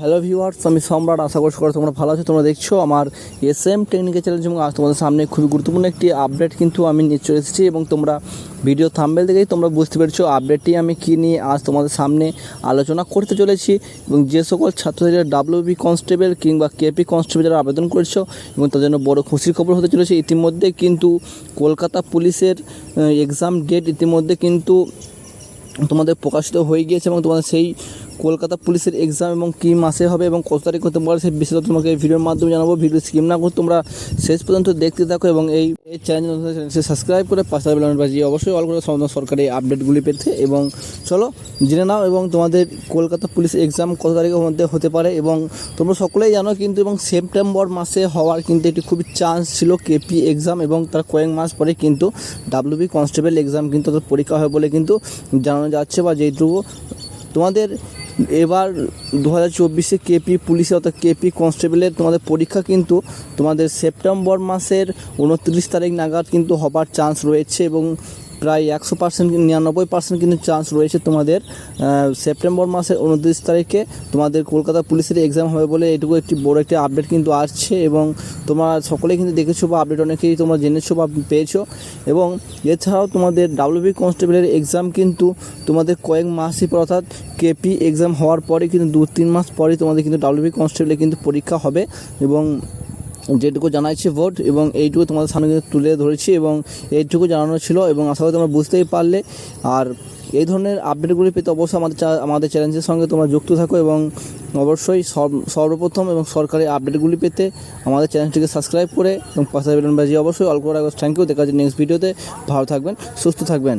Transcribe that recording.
Hello viewers আমি সম্রাট, আশা করছি করে তোমরা ভালো আছো, তোমরা দেখছ আমার এস এম টেকনিক্যাল চ্যালেঞ্জ এবং আজ তোমাদের সামনে খুবই গুরুত্বপূর্ণ একটি আপডেট কিন্তু আমি নিয়ে চলে এসেছি এবং তোমরা ভিডিও থাম্বেল দেখেই তোমরা বুঝতে পেরেছ আপডেটটি আমি কী নিয়ে আজ তোমাদের সামনে আলোচনা করতে চলেছি এবং যে সকল ছাত্রছাত্রীরা ডাব্লিউবি কনস্টেবল কিংবা কেপি কনস্টেবল যারা আবেদন করেছ এবং তাদের জন্য বড় খুশির খবর হতে চলেছে, ইতিমধ্যে কিন্তু কলকাতা পুলিশের এক্সাম ডেট ইতিমধ্যে কিন্তু তোমাদের প্রকাশিত হয়ে গিয়েছে এবং তোমাদের সেই কলকাতা পুলিশের এক্সাম এবং কী মাসে হবে এবং কত তারিখ হতে পারে সেই বিস্তারিত তোমাকে এই ভিডিওর মাধ্যমে জানাব। ভিডিও স্কিম না করে তোমরা শেষ পর্যন্ত দেখতে থাকো এবং এই চ্যানেল সাবস্ক্রাইব করে পাশে বেলন বাজিয়ে অবশ্যই অল করে সমস্ত সরকারি আপডেটগুলি পেতে এবং চলো জেনে নাও এবং তোমাদের কলকাতা পুলিশ এক্সাম কত তারিখের মধ্যে হতে পারে এবং তোমরা সকলেই জানো কিন্তু এবং সেপ্টেম্বর মাসে হওয়ার কিন্তু একটি খুবই চান্স ছিল কেপি এক্সাম এবং তার কয়েক মাস পরে কিন্তু ডাব্লিউবি কনস্টেবল এক্সাম কিন্তু পরীক্ষা হবে বলে কিন্তু জানানো যাচ্ছে বা যেটুকু তোমাদের এবার দু হাজার চব্বিশে কেপি পুলিশে অর্থাৎ কেপি কনস্টেবলের তোমাদের পরীক্ষা কিন্তু তোমাদের সেপ্টেম্বর মাসের উনত্রিশ তারিখ নাগাদ কিন্তু হবার চান্স রয়েছে এবং প্রায় একশো পার্সেন্ট নিরানব্বই পার্সেন্ট কিন্তু চান্স রয়েছে তোমাদের সেপ্টেম্বর মাসের উনত্রিশ তারিখে তোমাদের কলকাতা পুলিশের এক্সাম হবে বলে এটুকু একটি বড় একটি আপডেট কিন্তু আসছে এবং তোমরা সকলেই কিন্তু দেখেছ বা আপডেট অনেকেই তোমরা জেনেছো বা পেয়েছ এবং এছাড়াও তোমাদের ডাব্লিউবি কনস্টেবলের এক্সাম কিন্তু তোমাদের কয়েক মাসই পর অর্থাৎ কেপি এক্সাম হওয়ার পরে কিন্তু দু তিন মাস পরে তোমাদের কিন্তু ডাব্লিউবি কনস্টেবলের কিন্তু পরীক্ষা হবে এবং যেটুকু জানাইছি ভোট এবং এইটুকু তোমাদের সামনে তুলে ধরেছি এবং এইটুকু জানানো ছিল এবং আশা করি তোমরা বুঝতেই পারলে। আর এই ধরনের আপডেটগুলি পেতে অবশ্যই আমাদের আমাদের চ্যালেঞ্জের সঙ্গে তোমরা যুক্ত থাকো এবং অবশ্যই সর্ব- সর্বপ্রথম এবং সরকারি আপডেটগুলি পেতে আমাদের চ্যানেলটিকে সাবস্ক্রাইব করে এবং পাশে বেলুন বাজিয়ে অবশ্যই অল্প করে থ্যাংক ইউ দেখা যাচ্ছে নেক্সট ভিডিওতে ভালো থাকবেন, সুস্থ থাকবেন।